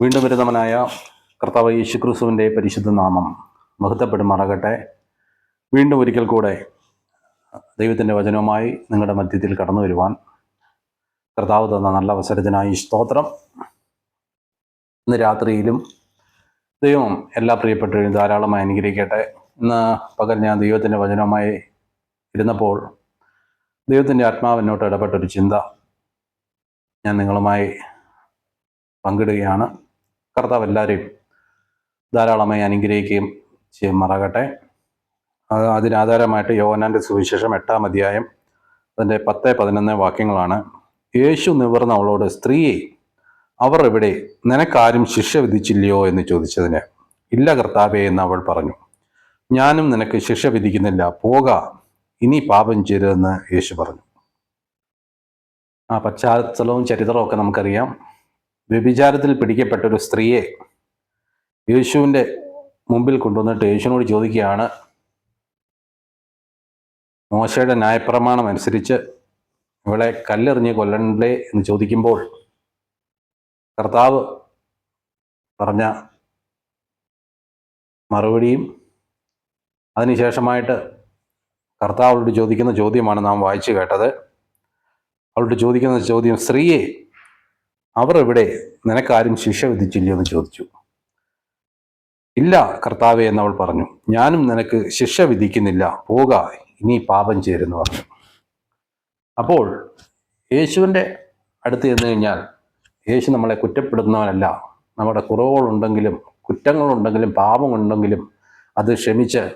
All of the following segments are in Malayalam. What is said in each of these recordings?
വീണ്ടും വരുന്നവനായ കർത്താവ് യേശു ക്രിസ്തുവിന്റെ പരിശുദ്ധ നാമം മഹത്വപ്പെടുമാറാകട്ടെ വീണ്ടും ഒരിക്കൽ കൂടെ ദൈവത്തിന്റെ വചനവുമായി നിങ്ങളുടെ മധ്യത്തിൽ കടന്നു വരുവാൻ കർത്താവ് തന്ന നല്ല അവസരത്തിനായി സ്തോത്രം. ഇന്ന് രാത്രിയിലും ദൈവം എല്ലാ പ്രിയപ്പെട്ടവരും ധാരാളമായി അനുഗ്രഹിക്കട്ടെ. ഇന്ന് പകൽ ഞാൻ ദൈവത്തിന്റെ വചനവുമായി ഇരുന്നപ്പോൾ ദൈവത്തിന്റെ ആത്മാവ് എന്നോട്ട് ഇടപെട്ടൊരു ചിന്ത ഞാൻ നിങ്ങളുമായി പങ്കിടുകയാണ്. കർത്താവ് എല്ലാവരെയും ധാരാളമായി അനുഗ്രഹിക്കുകയും ചെയ്യുമാറാകട്ടെ അത് അതിനാധാരമായിട്ട് യോവനാന്റെ സുവിശേഷം എട്ടാം അധ്യായം അതിന്റെ പത്ത് പതിനൊന്ന് വാക്യങ്ങളാണ്. യേശു നിവർന്ന അവളോട് സ്ത്രീയെ അവർ എവിടെ നിനക്കാരും ശിക്ഷ വിധിച്ചില്ലയോ എന്ന് ചോദിച്ചതിന് ഇല്ല കർത്താവേ എന്ന് അവൾ പറഞ്ഞു. ഞാനും നിനക്ക് ശിക്ഷ വിധിക്കുന്നില്ല പോക ഇനി പാപം ചെയ്തതെന്ന് യേശു പറഞ്ഞു. ആ പശ്ചാത്തലവും ചരിത്രവും ഒക്കെ നമുക്കറിയാം. വ്യഭിചാരത്തിൽ പിടിക്കപ്പെട്ട ഒരു സ്ത്രീയെ യേശുവിന്റെ മുമ്പിൽ കൊണ്ടുവന്നിട്ട് യേശുവിനോട് ചോദിക്കുകയാണ് മോശയുടെ ന്യായപ്രമാണം അനുസരിച്ച് ഇവളെ കല്ലെറിഞ്ഞ് കൊല്ലണ്ടേ എന്ന് ചോദിക്കുമ്പോൾ കർത്താവ് പറഞ്ഞ മറുപടിയും അതിനുശേഷമായിട്ട് കർത്താവ് അവളോട് ചോദിക്കുന്ന ചോദ്യമാണ് നാം വായിച്ചു കേട്ടത്. അവളോട് ചോദിക്കുന്ന ചോദ്യം സ്ത്രീയെ അവർ എവിടെ നിനക്കാരും ശിക്ഷ വിധിച്ചില്ലയോ എന്ന് ചോദിച്ചു. ഇല്ല കർത്താവെ എന്നവൾ പറഞ്ഞു. ഞാനും നിനക്ക് ശിക്ഷ വിധിക്കുന്നില്ല. പോക ഇനി പാപം ചേരുന്നു പറഞ്ഞു. അപ്പോൾ യേശുവിന്റെ അടുത്ത് ചെന്ന് കഴിഞ്ഞാൽ യേശു നമ്മളെ കുറ്റപ്പെടുന്നവനല്ല. നമ്മുടെ കുറവുകളുണ്ടെങ്കിലും കുറ്റങ്ങളുണ്ടെങ്കിലും പാപമുണ്ടെങ്കിലും അത് ക്ഷമിച്ച്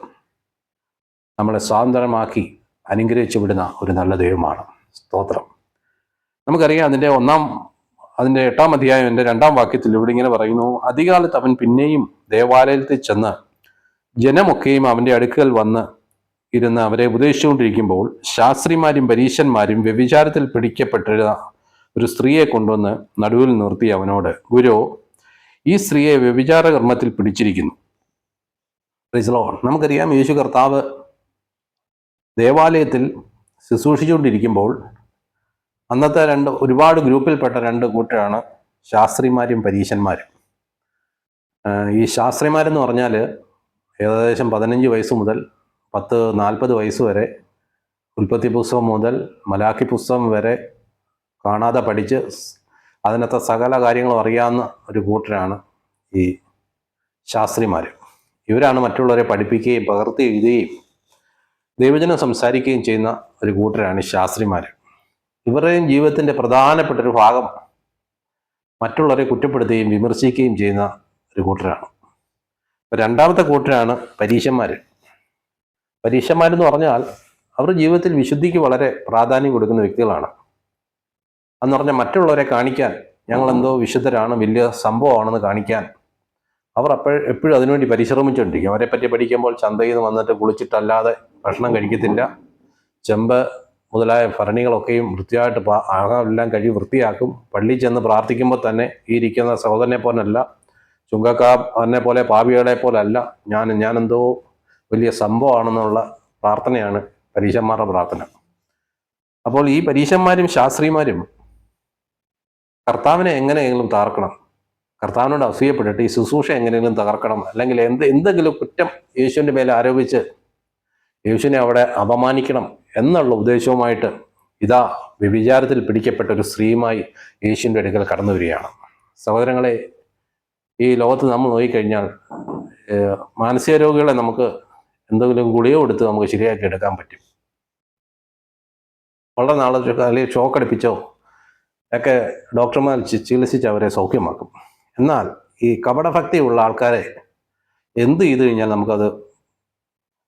നമ്മളെ സ്വാതന്ത്ര്യമാക്കി അനുഗ്രഹിച്ചു വിടുന്ന ഒരു നല്ല ദൈവമാണ്. സ്തോത്രം. നമുക്കറിയാം അതിന്റെ ഒന്നാം അതിന്റെ എട്ടാം അധ്യായം എന്റെ രണ്ടാം വാക്യത്തിൽ ഇവിടെ ഇങ്ങനെ പറയുന്നു അധികാലത്ത് അവൻ പിന്നെയും ദേവാലയത്തിൽ ചെന്ന് ജനമൊക്കെയും അവന്റെ അടുക്കൽ വന്ന് ഇരുന്ന് അവരെ ഉപദേശിച്ചുകൊണ്ടിരിക്കുമ്പോൾ ശാസ്ത്രിമാരും പരീശന്മാരും വ്യഭിചാരത്തിൽ പിടിക്കപ്പെട്ടിരുന്ന ഒരു സ്ത്രീയെ കൊണ്ടുവന്ന് നടുവിൽ നിർത്തി അവനോട് ഗുരു ഈ സ്ത്രീയെ വ്യഭിചാര കർമ്മത്തിൽ പിടിച്ചിരിക്കുന്നു. നമുക്കറിയാം യേശു കർത്താവ് ദേവാലയത്തിൽ ശുശ്രൂഷിച്ചുകൊണ്ടിരിക്കുമ്പോൾ അന്നത്തെ രണ്ട് ഒരുപാട് ഗ്രൂപ്പിൽപ്പെട്ട രണ്ട് കൂട്ടരാണ് ശാസ്ത്രിമാരും പരീശന്മാരും. ഈ ശാസ്ത്രിമാരെന്ന് പറഞ്ഞാൽ ഏകദേശം പതിനഞ്ച് വയസ്സ് മുതൽ പത്ത് നാൽപ്പത് വയസ്സ് വരെ ഉൽപ്പത്തി പുസ്തകം മുതൽ മലാഖി പുസ്തകം വരെ കാണാതെ പഠിച്ച് അതിനകത്തെ സകല കാര്യങ്ങളും അറിയാവുന്ന ഒരു കൂട്ടരാണ് ഈ ശാസ്ത്രിമാർ ഇവരാണ് മറ്റുള്ളവരെ പഠിപ്പിക്കുകയും പകർത്തി എഴുതുകയും ദൈവജനം സംസാരിക്കുകയും ചെയ്യുന്ന ഒരു കൂട്ടരാണ് ശാസ്ത്രിമാർ ഇവരുടെയും ജീവിതത്തിന്റെ പ്രധാനപ്പെട്ട ഒരു ഭാഗം മറ്റുള്ളവരെ കുറ്റപ്പെടുത്തുകയും വിമർശിക്കുകയും ചെയ്യുന്ന ഒരു കൂട്ടരാണ്. രണ്ടാമത്തെ കൂട്ടരാണ് പരീശന്മാർ പരീശന്മാരെന്ന് പറഞ്ഞാൽ അവർ ജീവിതത്തിൽ വിശുദ്ധിക്ക് വളരെ പ്രാധാന്യം കൊടുക്കുന്ന വ്യക്തികളാണ്. എന്ന് പറഞ്ഞാൽ മറ്റുള്ളവരെ കാണിക്കാൻ ഞങ്ങളെന്തോ വിശുദ്ധരാണ് വലിയ സംഭവമാണെന്ന് കാണിക്കാൻ അവർ അപ്പോൾ എപ്പോഴും അതിനുവേണ്ടി പരിശ്രമിച്ചുകൊണ്ടിരിക്കും. അവരെ പറ്റി പഠിക്കുമ്പോൾ ചന്തയിൽ നിന്ന് വന്നിട്ട് കുളിച്ചിട്ടല്ലാതെ ഭക്ഷണം കഴിക്കത്തില്ല. ചെമ്പ് മുതലായ ഭരണികളൊക്കെയും വൃത്തിയായിട്ട് ആകാമെല്ലാം കഴുകി വൃത്തിയാക്കും. പള്ളിയിൽ ചെന്ന് പ്രാർത്ഥിക്കുമ്പോൾ തന്നെ ഈ ഇരിക്കുന്ന സഹോദരനെ പോലല്ല ചുങ്കക്കാരനെ പോലെ പാപികളെ പോലല്ല. ഞാൻ ഞാനെന്തോ വലിയ സംഭവമാണെന്നുള്ള പ്രാർത്ഥനയാണ് പരീശന്മാരുടെ പ്രാർത്ഥന. അപ്പോൾ ഈ പരീശന്മാരും ശാസ്ത്രിമാരും കർത്താവിനെ എങ്ങനെയെങ്കിലും തകർക്കണം. കർത്താവിനോട് അസൂയപ്പെട്ടിട്ട് ഈ ശുശ്രൂഷ എങ്ങനെയെങ്കിലും തകർക്കണം. അല്ലെങ്കിൽ എന്ത് എന്തെങ്കിലും കുറ്റം യേശുവിന്റെ മേലെ ആരോപിച്ച് യേശുവിനെ അവിടെ അപമാനിക്കണം. എന്നുള്ള ഉദ്ദേശവുമായിട്ട് ഇതാ വ്യഭിചാരത്തിൽ പിടിക്കപ്പെട്ട ഒരു സ്ത്രീയുമായി യേശുവിന്റെ അടുക്കൽ കടന്നു വരികയാണ്. സഹോദരങ്ങളെ ഈ ലോകത്ത് നമ്മൾ നോക്കിക്കഴിഞ്ഞാൽ മാനസിക രോഗികളെ നമുക്ക് എന്തെങ്കിലും ഗുളിയോ എടുത്ത് നമുക്ക് ശരിയാക്കി എടുക്കാൻ പറ്റും. വളരെ നാളെ അല്ലെങ്കിൽ ഷോക്ക് അടിപ്പിച്ചോ ഒക്കെ ഡോക്ടർമാർ ചികിത്സിച്ച് അവരെ സൗഖ്യമാക്കും. എന്നാൽ ഈ കപടഭക്തിയുള്ള ആൾക്കാരെ എന്ത് ചെയ്തു കഴിഞ്ഞാൽ നമുക്കത്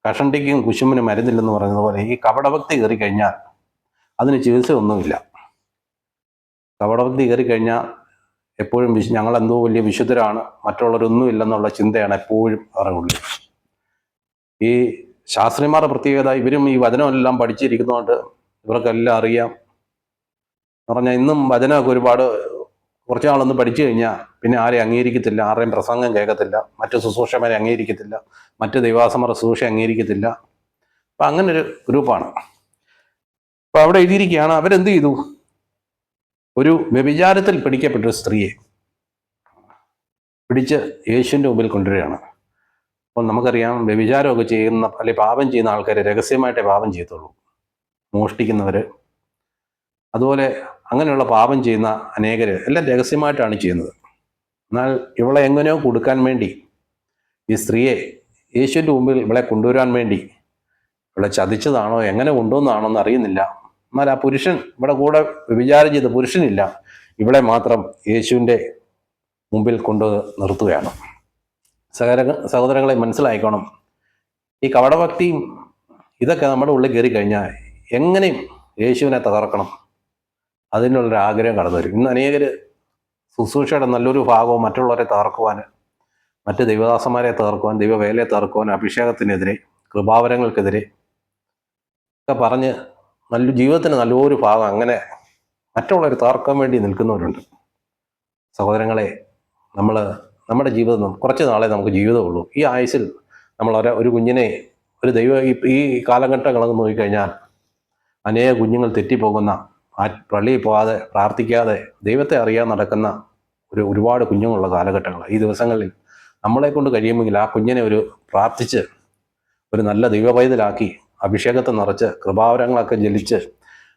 കഷണ്ടിക്കും കുശുമ്പിനും മരുന്നില്ലെന്ന് പറഞ്ഞതുപോലെ ഈ കപടഭക്തി കയറി കഴിഞ്ഞാൽ അതിന് ചികിത്സ ഒന്നുമില്ല കപടഭക്തി കയറി കഴിഞ്ഞാൽ എപ്പോഴും വിശു ഞങ്ങളെന്തോ വലിയ വിശുദ്ധരാണ് മറ്റുള്ളവരൊന്നും ഇല്ലെന്നുള്ള ചിന്തയാണ് എപ്പോഴും അവരുടെ ഈ ശാസ്ത്രിമാരുടെ പ്രത്യേകത ഇവരും ഈ വചനമെല്ലാം പഠിച്ചിരിക്കുന്നതുകൊണ്ട് ഇവർക്കെല്ലാം അറിയാം. എന്ന് പറഞ്ഞാൽ ഇന്നും വചനമൊക്കെ ഒരുപാട് കുറച്ച് നാളൊന്ന് പഠിച്ചു കഴിഞ്ഞാൽ പിന്നെ ആരെയും അംഗീകരിക്കത്തില്ല ആരുടെയും പ്രസംഗം കേൾക്കത്തില്ല മറ്റു ശുശ്രൂഷമാരെ അംഗീകരിക്കത്തില്ല മറ്റു ദൈവാസമര ശുശ്രൂഷ അംഗീകരിക്കത്തില്ല. അപ്പം അങ്ങനെ ഒരു ഗ്രൂപ്പാണ്. അപ്പം അവിടെ എഴുതിയിരിക്കുകയാണ് അവരെന്ത് ചെയ്തു? ഒരു വ്യഭിചാരത്തിൽ പിടിക്കപ്പെട്ട ഒരു സ്ത്രീയെ പിടിച്ച് യേശുവിന്റെ മുമ്പിൽ കൊണ്ടുവരികയാണ്. അപ്പോൾ നമുക്കറിയാം വ്യഭിചാരമൊക്കെ ചെയ്യുന്ന അല്ലെങ്കിൽ പാപം ചെയ്യുന്ന ആൾക്കാർ രഹസ്യമായിട്ടേ പാപം ചെയ്യത്തുള്ളൂ. മോഷ്ടിക്കുന്നവർ അതുപോലെ അങ്ങനെയുള്ള പാപം ചെയ്യുന്ന അനേകർ എല്ലാം രഹസ്യമായിട്ടാണ് ചെയ്യുന്നത്. എന്നാൽ ഇവളെ എങ്ങനെയോ കൊടുക്കാൻ വേണ്ടി ഈ സ്ത്രീയെ യേശുവിന്റെ മുമ്പിൽ ഇവളെ കൊണ്ടുവരാൻ വേണ്ടി ഇവളെ ചതിച്ചതാണോ എങ്ങനെ കൊണ്ടുവന്നാണോ എന്ന് അറിയുന്നില്ല. എന്നാൽ ആ പുരുഷൻ ഇവിടെ കൂടെ വിചാരം ചെയ്ത പുരുഷനില്ല. ഇവളെ മാത്രം യേശുവിന്റെ മുമ്പിൽ കൊണ്ട് നിർത്തുകയാണ്. സഹോദര സഹോദരങ്ങളെ മനസ്സിലായിക്കോണം. ഈ കവടഭക്തിയും ഇതൊക്കെ നമ്മുടെ ഉള്ളിൽ കയറി കഴിഞ്ഞാൽ എങ്ങനെയും യേശുവിനെ തകർക്കണം. അതിനുള്ളൊരു ആഗ്രഹം കടന്നു വരും. ഇന്ന് അനേകർ ശുശ്രൂഷയുടെ നല്ലൊരു ഭാഗവും മറ്റുള്ളവരെ തകർക്കുവാൻ മറ്റ് ദൈവദാസന്മാരെ തകർക്കുവാൻ ദൈവവേലയെ തകർക്കുവാൻ അഭിഷേകത്തിനെതിരെ കൃപാവരങ്ങൾക്കെതിരെ ഒക്കെ പറഞ്ഞ് നല്ല ജീവിതത്തിന് നല്ലൊരു ഭാഗം അങ്ങനെ മറ്റുള്ളവർ തകർക്കാൻ വേണ്ടി നിൽക്കുന്നവരുണ്ട്. സഹോദരങ്ങളെ നമ്മൾ നമ്മുടെ ജീവിതം കുറച്ച് നാളെ നമുക്ക് ജീവിതമുള്ളൂ. ഈ ആയുസിൽ നമ്മൾ ഒരു കുഞ്ഞിനെ ഒരു ദൈവ ഈ- ഈ കാലഘട്ടങ്ങളൊക്കെ നോക്കിക്കഴിഞ്ഞാൽ അനേക കുഞ്ഞുങ്ങൾ തെറ്റിപ്പോകുന്ന ആ പള്ളിയിൽ പോകാതെ പ്രാർത്ഥിക്കാതെ ദൈവത്തെ അറിയാൻ നടക്കുന്ന ഒരു ഒരുപാട് കുഞ്ഞുങ്ങളുള്ള കാലഘട്ടങ്ങൾ. ഈ ദിവസങ്ങളിൽ നമ്മളെ കൊണ്ട് കഴിയുമെങ്കിൽ ആ കുഞ്ഞിനെ ഒരു പ്രാർത്ഥിച്ച് ഒരു നല്ല ദൈവപൈതലാക്കി അഭിഷേകത്തെ നിറച്ച് കൃപാവരങ്ങളൊക്കെ ജലിച്ച്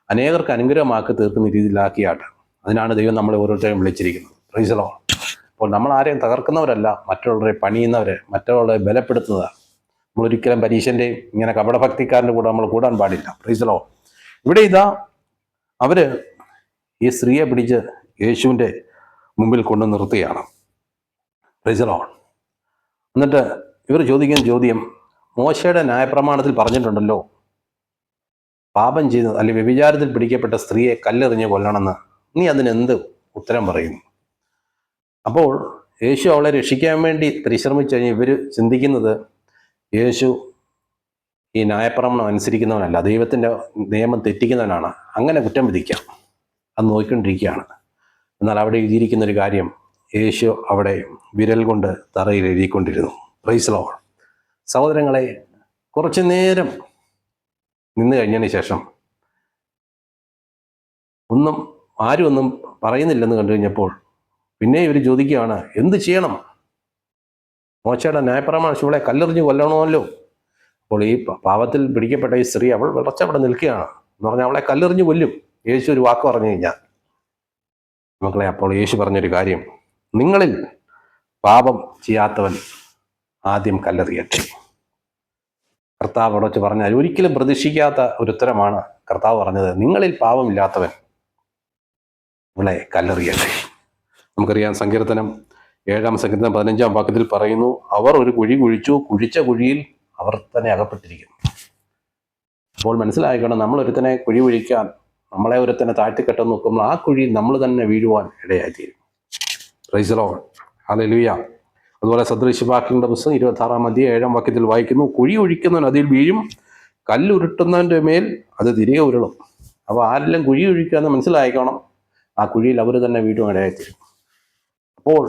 അനേകർക്ക് അനുഗ്രഹമാക്കി തീർക്കുന്ന രീതിയിലാക്കിയാട്ട്. അതിനാണ് ദൈവം നമ്മളെ ഓരോരുത്തരെയും വിളിച്ചിരിക്കുന്നത്. റീസണോ അപ്പോൾ നമ്മൾ ആരെയും തകർക്കുന്നവരല്ല മറ്റുള്ളവരെ പണിയുന്നവരെ മറ്റുള്ളവരെ ബലപ്പെടുത്തുന്നത്. നമ്മളൊരിക്കലും പരീക്ഷന്റെയും ഇങ്ങനെ കപടഭക്തിക്കാരന്റെ കൂടെ നമ്മൾ കൂടാൻ പാടില്ല. റീസണോ ഇവിടെ ഇതാ അവർ ഈ സ്ത്രീയെ പിടിച്ച് യേശുവിന്റെ മുമ്പിൽ കൊണ്ടു നിർത്തുകയാണ്. റിസറോൺ എന്നിട്ട് ഇവർ ചോദിക്കുന്ന ചോദ്യം മോശയുടെ ന്യായപ്രമാണത്തിൽ പറഞ്ഞിട്ടുണ്ടല്ലോ. പാപം ചെയ്ത് അല്ലെങ്കിൽ വ്യഭിചാരത്തിൽ പിടിക്കപ്പെട്ട സ്ത്രീയെ കല്ലെറിഞ്ഞ് കൊല്ലണമെന്ന് നീ അതിനെന്ത് ഉത്തരം പറയുന്നു അപ്പോൾ യേശു അവളെ രക്ഷിക്കാൻ വേണ്ടി പരിശ്രമിച്ചു കഴിഞ്ഞാൽ ഇവർ ചിന്തിക്കുന്നത് യേശു ഈ ന്യായപ്രമാണം അനുസരിക്കുന്നവനല്ല. ദൈവത്തിന്റെ നിയമം തെറ്റിക്കുന്നവനാണ്. അങ്ങനെ കുറ്റം വിധിക്കാം അത് നോക്കിക്കൊണ്ടിരിക്കുകയാണ്. എന്നാൽ അവിടെ എഴുതിയിരിക്കുന്ന ഒരു കാര്യം യേശു അവിടെ വിരൽ കൊണ്ട് തറയിൽ എഴുതിക്കൊണ്ടിരുന്നു. പ്രൈസ് സഹോദരങ്ങളെ കുറച്ചു നേരം നിന്ന് കഴിഞ്ഞതിന് ശേഷം ഒന്നും ആരും ഒന്നും പറയുന്നില്ലെന്ന് കണ്ടു കഴിഞ്ഞപ്പോൾ പിന്നെ ഇവർ ചോദിക്കുകയാണ് എന്ത് ചെയ്യണം? മോശയുടെ ന്യായപ്രമാണ ശിവളെ കല്ലെറിഞ്ഞ് കൊല്ലണമല്ലോ. അപ്പോൾ ഈ പാപത്തിൽ പിടിക്കപ്പെട്ട ഈ സ്ത്രീ അവൾ വിളച്ചവിടെ നിൽക്കുകയാണ്. എന്ന് പറഞ്ഞാൽ അവളെ കല്ലെറിഞ്ഞ് കൊല്ലും. യേശു ഒരു വാക്ക് പറഞ്ഞു കഴിഞ്ഞാൽ. മക്കളെ അപ്പോൾ യേശു പറഞ്ഞൊരു കാര്യം. നിങ്ങളിൽ പാപം ചെയ്യാത്തവൻ ആദ്യം കല്ലെറിയട്ടെ. കർത്താവ് അവിടെ വെച്ച് പറഞ്ഞാൽ ഒരിക്കലും പ്രതീക്ഷിക്കാത്ത ഒരു ഉത്തരമാണ് കർത്താവ് പറഞ്ഞത്. നിങ്ങളിൽ പാപമില്ലാത്തവൻ ഇവളെ കല്ലെറിയട്ടെ. നമുക്കറിയാം സങ്കീർത്തനം ഏഴാം സങ്കീർത്തനം പതിനഞ്ചാം വാക്യത്തിൽ പറയുന്നു അവർ ഒരു കുഴി കുഴിച്ചു കുഴിച്ച കുഴിയിൽ അവർ തന്നെ അകപ്പെട്ടിരിക്കും അപ്പോൾ മനസ്സിലായിക്കണം നമ്മൾ ഒരുത്തനെ കുഴി കുഴിക്കാൻ നമ്മളെ ഒരുത്തനെ താഴ്ത്തിക്കെട്ടാൻ നോക്കുമ്പോൾ ആ കുഴി നമ്മൾ തന്നെ വീഴുവാൻ ഇടയായിത്തീരും. റൈസലോ ഹല്ലേലൂയ അതുപോലെ സദൃശവാക്യങ്ങളുടെ പുസ്തകം ഇരുപത്തി ആറാം അധ്യായം ഏഴാം വാക്യത്തിൽ വായിക്കുന്നു കുഴി ഒഴിക്കുന്നവൻ അതിൽ വീഴും കല്ലുരുട്ടുന്നവന്റെ മേൽ അത് തിരികെ ഉരുളും. അപ്പോൾ ആരെല്ലാം കുഴി ഒഴിക്കുക എന്ന് മനസ്സിലായിക്കണം ആ കുഴിയിൽ അവർ തന്നെ വീടും ഇടയായിത്തീരും. അപ്പോൾ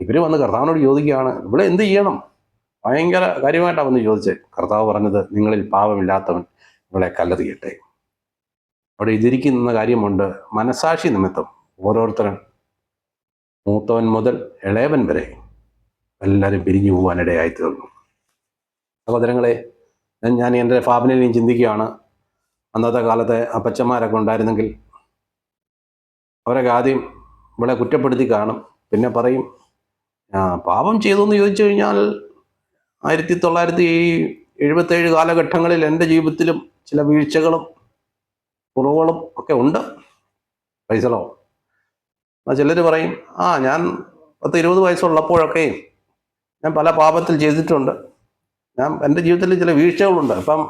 ഇവർ വന്ന് കർത്താവിനോട് ചോദിക്കുകയാണ് ഇവിടെ എന്ത് ചെയ്യണം? ഭയങ്കര കാര്യമായിട്ടാണ് വന്ന് ചോദിച്ചത് കർത്താവ് പറഞ്ഞത് നിങ്ങളിൽ പാപമില്ലാത്തവൻ നിങ്ങളെ കല്ലെറിയട്ടെ. അവിടെ ഇതിരിക്കുന്ന കാര്യമുണ്ട് മനസാക്ഷി നിമിത്തം. ഓരോരുത്തരും മൂത്തവൻ മുതൽ ഇളയവൻ വരെ എല്ലാവരും പിരിഞ്ഞു പോകാനിടയായി തീർന്നു സഹോദരങ്ങളെ ഞാൻ- എന്റെ ഫാമിലിയിലും ചിന്തിക്കുകയാണ്. അന്നത്തെ കാലത്തെ അപ്പച്ചന്മാരൊക്കെ ഉണ്ടായിരുന്നെങ്കിൽ അവരൊക്കെ ആദ്യം ഇവിടെ കുറ്റപ്പെടുത്തി കാണും. പിന്നെ പറയും പാപം ചെയ്തു എന്ന് ചോദിച്ചു കഴിഞ്ഞാൽ ആയിരത്തി തൊള്ളായിരത്തി എഴുപത്തേഴ് കാലഘട്ടങ്ങളിൽ എന്റെ ജീവിതത്തിലും ചില വീഴ്ചകളും കുറവുകളും ഒക്കെ ഉണ്ട്. എന്നാൽ ചിലർ പറയും ആ ഞാൻ പത്ത് ഇരുപത് വയസ്സുള്ളപ്പോഴൊക്കെ ഞാൻ പല പാപത്തിൽ ചെയ്തിട്ടുണ്ട്. ഞാൻ എന്റെ ജീവിതത്തിൽ ചില വീഴ്ചകളുണ്ട്. അപ്പം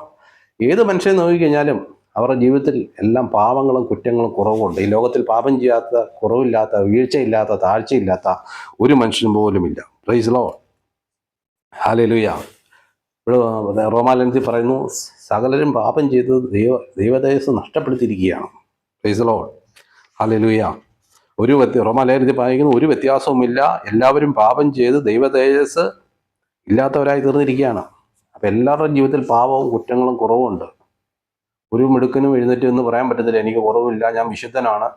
ഏത് മനുഷ്യനെ നോക്കിക്കഴിഞ്ഞാലും അവരുടെ ജീവിതത്തിൽ എല്ലാം പാപങ്ങളും കുറ്റങ്ങളും കുറവുണ്ട് ഈ ലോകത്തിൽ പാപം ചെയ്യാത്ത കുറവില്ലാത്ത വീഴ്ചയില്ലാത്ത താഴ്ചയില്ലാത്ത ഒരു മനുഷ്യനും പോലുമില്ല. പ്രൈസ് ലോ ഹാലലുയ. റോമാലനത്തിൽ പറയുന്നു സകലരും പാപം ചെയ്ത് ദൈവ ദൈവദേശം നഷ്ടപ്പെടുത്തിയിരിക്കുകയാണ്. ഫൈസലോൾ ഹാലലുയ ഒരു വ്യത്യ റോമാലയത്തിൽ പറയുന്നു ഒരു വ്യത്യാസവുമില്ല. എല്ലാവരും പാപം ചെയ്ത് ദൈവതേജസ് ഇല്ലാത്തവരായി തീർന്നിരിക്കുകയാണ്. അപ്പം എല്ലാവരുടെയും ജീവിതത്തിൽ പാപവും കുറ്റങ്ങളും കുറവുണ്ട് ഒരു മിടുക്കനും എഴുന്നേറ്റ് എന്ന് പറയാൻ പറ്റത്തില്ല എനിക്ക് കുറവില്ല ഞാൻ വിശുദ്ധനാണ്.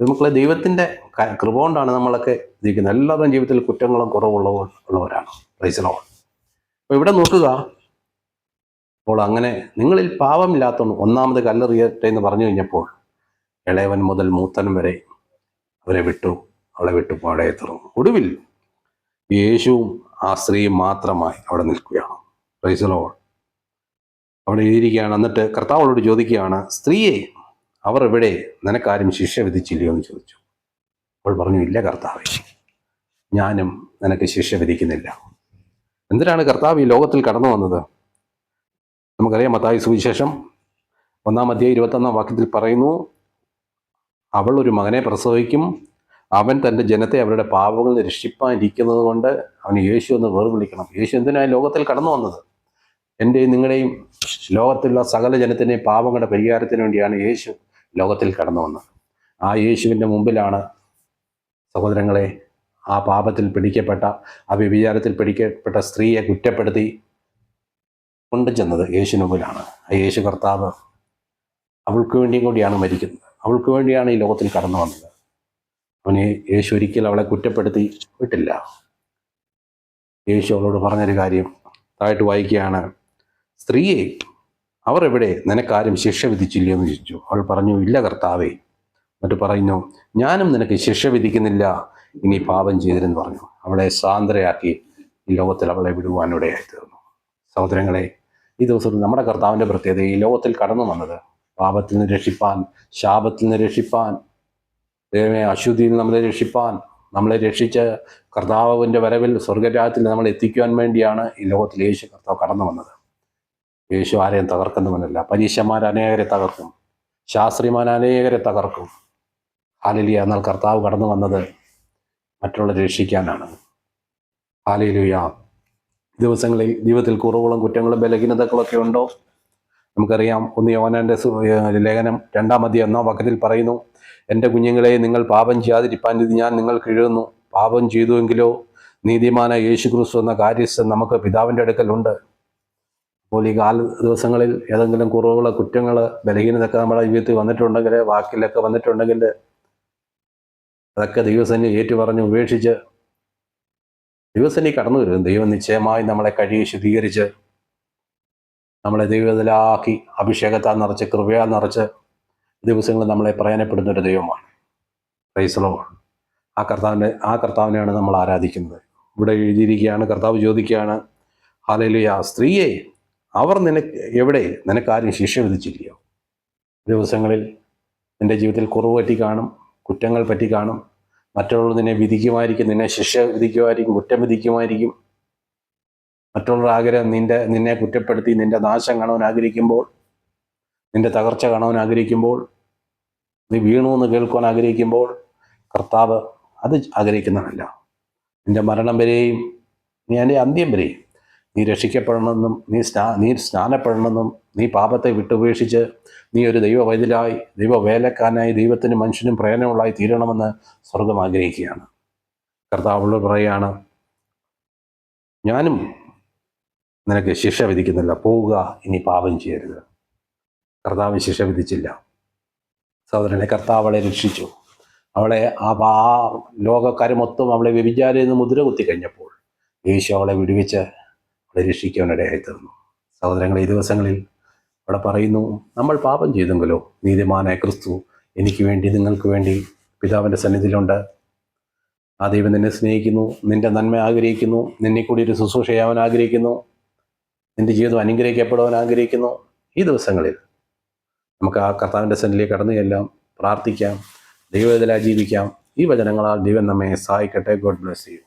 ഇത് മക്കളെ ദൈവത്തിന്റെ കൃപ കൊണ്ടാണ് നമ്മളൊക്കെ ജീവിക്കുന്നത്. എല്ലാവരുടെയും ജീവിതത്തിൽ കുറ്റങ്ങളും കുറവുള്ള ഉള്ളവരാണ്. പ്രൈസലോ അപ്പോൾ ഇവിടെ നോക്കുക. അപ്പോൾ അങ്ങനെ നിങ്ങളിൽ പാവമില്ലാത്ത ഒന്നാമത് കല്ലെറിയട്ടെ എന്ന് പറഞ്ഞു കഴിഞ്ഞപ്പോൾ ഇളയവൻ മുതൽ മൂത്തൻ വരെ അവരെ വിട്ടു. അവളെ വിട്ടു പാടെ തുറന്നു ഒടുവിൽ യേശുവും ആ സ്ത്രീയും മാത്രമായി അവിടെ നിൽക്കുകയാണ്. പ്രൈസലോ അവിടെ എഴുതിയിരിക്കുകയാണ് എന്നിട്ട് കർത്താവളോട് ചോദിക്കുകയാണ് സ്ത്രീയെ അവർ എവിടെ നിനക്കാരും ശിക്ഷ വിധിച്ചില്ലയോ എന്ന് ചോദിച്ചു. അവൾ പറഞ്ഞു ഇല്ല കർത്താവേ ഞാനും നിനക്ക് ശിക്ഷ വിധിക്കുന്നില്ല. എന്തിനാണ് കർത്താവ് ഈ ലോകത്തിൽ കടന്നു വന്നത്? നമുക്കറിയാം മത്തായി സുവിശേഷം ഒന്നാം അധ്യായം ഇരുപത്തൊന്നാം വാക്യത്തിൽ പറയുന്നു അവൾ ഒരു മകനെ പ്രസവിക്കും അവൻ തന്റെ ജനത്തെ അവരുടെ പാപങ്ങളിൽ രക്ഷിപ്പാനിരിക്കുന്നത് കൊണ്ട് അവന് യേശു എന്ന് വേർ വിളിക്കണം. യേശു എന്തിനാണ് ലോകത്തിൽ കടന്നു വന്നത്? എന്റെയും നിങ്ങളുടെയും ലോകത്തിലുള്ള സകല ജനത്തിന്റെയും പാപങ്ങളുടെ പരിഹാരത്തിന് വേണ്ടിയാണ് യേശു ലോകത്തിൽ കടന്നു വന്നത് ആ യേശുവിന്റെ മുമ്പിലാണ് സഹോദരങ്ങളെ ആ പാപത്തിൽ പിടിക്കപ്പെട്ട ആ വ്യഭിചാരത്തിൽ പിടിക്കപ്പെട്ട സ്ത്രീയെ കുറ്റപ്പെടുത്തി കൊണ്ടുചെന്നത് യേശുവിന് മുമ്പിലാണ്. ആ യേശു കർത്താവ് അവൾക്ക് വേണ്ടിയും കൂടിയാണ് മരിക്കുന്നത്. അവൾക്ക് വേണ്ടിയാണ് ഈ ലോകത്തിൽ കടന്നു വന്നത്. അവന് യേശു ഒരിക്കലും അവളെ കുറ്റപ്പെടുത്തി വിട്ടില്ല. യേശു അവളോട് പറഞ്ഞൊരു കാര്യം തായിട്ട് വായിക്കുകയാണ്. സ്ത്രീയെ അവർ എവിടെ? നിനക്കാരും ശിക്ഷ വിധിച്ചില്ലയോ എന്ന് ചോദിച്ചു. അവൾ പറഞ്ഞു ഇല്ല കർത്താവേ. എന്നിട്ട് പറയുന്നു ഞാനും നിനക്ക് ശിക്ഷ വിധിക്കുന്നില്ല ഇനി പാപം ചെയ്തിരുന്നു പറഞ്ഞു. അവളെ സാന്ദ്രയാക്കി ഈ ലോകത്തിൽ അവളെ വിടുവാനിടയായി തീർന്നു സഹോദരങ്ങളെ ഈ ദിവസം നമ്മുടെ കർത്താവിന്റെ പ്രത്യേകത ഈ ലോകത്തിൽ കടന്നു വന്നത്. പാപത്തിൽ നിന്ന് രക്ഷിപ്പാൻ ശാപത്തിൽ നിന്ന് രക്ഷിപ്പാൻ ദൈവമേ അശുദ്ധിയിൽ നമ്മളെ രക്ഷിപ്പാൻ നമ്മളെ രക്ഷിച്ച് കർത്താവിന്റെ വരവിൽ സ്വർഗരാജ്യത്തിൽ നമ്മളെ എത്തിക്കുവാൻ വേണ്ടിയാണ് ഈ ലോകത്തിൽ യേശു കർത്താവ് കടന്നു വന്നത്. യേശു ആരെയും തകർക്കുന്നവനല്ല. പരീക്ഷന്മാർ അനേകരെ തകർക്കും. ശാസ്ത്രിമാർ അനേകരെ തകർക്കും. ഹാലിലിയ എന്നാൽ കർത്താവ് കടന്നു വന്നത് മറ്റുള്ള രക്ഷിക്കാനാണ്. ഹാലിലുയ. ദിവസങ്ങളിൽ ജീവിതത്തിൽ കുറവുകളും കുറ്റങ്ങളും ബലഹീനതകളൊക്കെ ഉണ്ടോ? നമുക്കറിയാം ഒന്ന് യോനാന്റെ ലേഖനം രണ്ടാം അധ്യായം ഒന്നാം വാക്യത്തിൽ പറയുന്നു എന്റെ കുഞ്ഞുങ്ങളെ നിങ്ങൾ പാപം ചെയ്യാതിരിപ്പാൻ ഇത് ഞാൻ നിങ്ങൾക്ക് എഴുതുന്നു. പാപം ചെയ്തുവെങ്കിലോ നീതിമാന യേശു ക്രിസ്തു എന്ന കാര്യസ്ഥൻ നമുക്ക് പിതാവിന്റെ അടുക്കലുണ്ട് അപ്പോൾ ഈ കാല ദിവസങ്ങളിൽ ഏതെങ്കിലും കുറവുകൾ കുറ്റങ്ങൾ ബലഹീനതൊക്കെ നമ്മുടെ ജീവിതത്തിൽ വന്നിട്ടുണ്ടെങ്കിൽ വാക്കിലൊക്കെ വന്നിട്ടുണ്ടെങ്കിൽ അതൊക്കെ ദൈവസേന ഏറ്റുപറഞ്ഞ് ഉപേക്ഷിച്ച് ദൈവസേന കടന്നു വരും. ദൈവം നിശ്ചയമായി നമ്മളെ കഴുകി ശുദ്ധീകരിച്ച് നമ്മളെ ദൈവത്തിലാക്കി അഭിഷേകത്താൽ നിറച്ച് കൃപയാൽ നിറച്ച് ദിവസങ്ങൾ നമ്മളെ പ്രയാണപ്പെടുന്ന ഒരു ദൈവമാണ്. പ്രൈസലോ ആ കർത്താവിന്റെ ആ കർത്താവിനെയാണ് നമ്മൾ ആരാധിക്കുന്നത്. ഇവിടെ എഴുതിയിരിക്കുകയാണ് കർത്താവ് ചോദിക്കുകയാണ് ഹാലലിയ സ്ത്രീയെ അവർ നിനക്ക് എവിടെ? നിനക്കാരും ശിക്ഷ വിധിച്ചില്ലയോ ദിവസങ്ങളിൽ നിന്റെ ജീവിതത്തിൽ കുറവ് പറ്റി കാണും കുറ്റങ്ങൾ പറ്റി കാണും. മറ്റുള്ളവർ നിന്നെ വിധിക്കുമായിരിക്കും നിന്നെ ശിക്ഷ വിധിക്കുമായിരിക്കും കുറ്റം വിധിക്കുമായിരിക്കും. മറ്റുള്ളവർ ആഗ്രഹം നിന്റെ നിന്നെ കുറ്റപ്പെടുത്തി നിന്റെ നാശം കാണാൻ ആഗ്രഹിക്കുമ്പോൾ നിന്റെ തകർച്ച കാണാൻ ആഗ്രഹിക്കുമ്പോൾ നീ വീണു എന്ന് കേൾക്കുവാൻ ആഗ്രഹിക്കുമ്പോൾ കർത്താവ് അത് ആഗ്രഹിക്കുന്നതല്ല. നിന്റെ മരണം വരെയും നീ എന്റെ അന്ത്യം വരെയും നീ രക്ഷിക്കപ്പെടണമെന്നും നീ സ്നാ നീ സ്നാനപ്പെടണമെന്നും നീ പാപത്തെ വിട്ടുപേക്ഷിച്ച് നീ ഒരു ദൈവ ദൈവവേലക്കാരനായി ദൈവത്തിനും മനുഷ്യനും പ്രയോജനമുള്ളതായി തീരണമെന്ന് സ്വർഗം ആഗ്രഹിക്കുകയാണ്. കർത്താവുള്ള പറയുകയാണ് ഞാനും നിനക്ക് ശിക്ഷ വിധിക്കുന്നില്ല പോവുക ഇനി പാപം ചെയ്യരുത്. കർത്താവ് ശിക്ഷ വിധിച്ചില്ല. സഹോദരനെ കർത്താവ് അവളെ രക്ഷിച്ചു. അവളെ ആ ആ ലോകക്കാർ മൊത്തം അവളെ വ്യഭിചാരിൽ നിന്ന് മുദ്ര കുത്തി കഴിഞ്ഞപ്പോൾ യേശു അവളെ വിടുവിച്ച് അവളെ രക്ഷിക്കാനിടയായി തീർന്നു സഹോദരങ്ങളെ ഈ ദിവസങ്ങളിൽ അവിടെ പറയുന്നു നമ്മൾ പാപം ചെയ്തെങ്കിലോ? നീതിമാനായ ക്രിസ്തു എനിക്ക് വേണ്ടി നിങ്ങൾക്ക് വേണ്ടി പിതാവിന്റെ സന്നിധിയിലുണ്ട്. ആ ദൈവം നിന്നെ സ്നേഹിക്കുന്നു നിന്റെ നന്മ ആഗ്രഹിക്കുന്നു നിന്നെ കൂടി ഒരു ശുശ്രൂഷ ചെയ്യാൻ ആഗ്രഹിക്കുന്നു നിന്റെ ജീവിതം അനുഗ്രഹിക്കപ്പെടുവാൻ ആഗ്രഹിക്കുന്നു. ഈ ദിവസങ്ങളിൽ നമുക്ക് ആ കർത്താവിന്റെ സന്നിധിയിലേക്ക് കടന്നു ചെല്ലാം പ്രാർത്ഥിക്കാം ദൈവത്തിലാ ജീവിക്കാം. ഈ വചനങ്ങളാൽ ദൈവം നമ്മെ സഹായിക്കട്ടെ. God bless you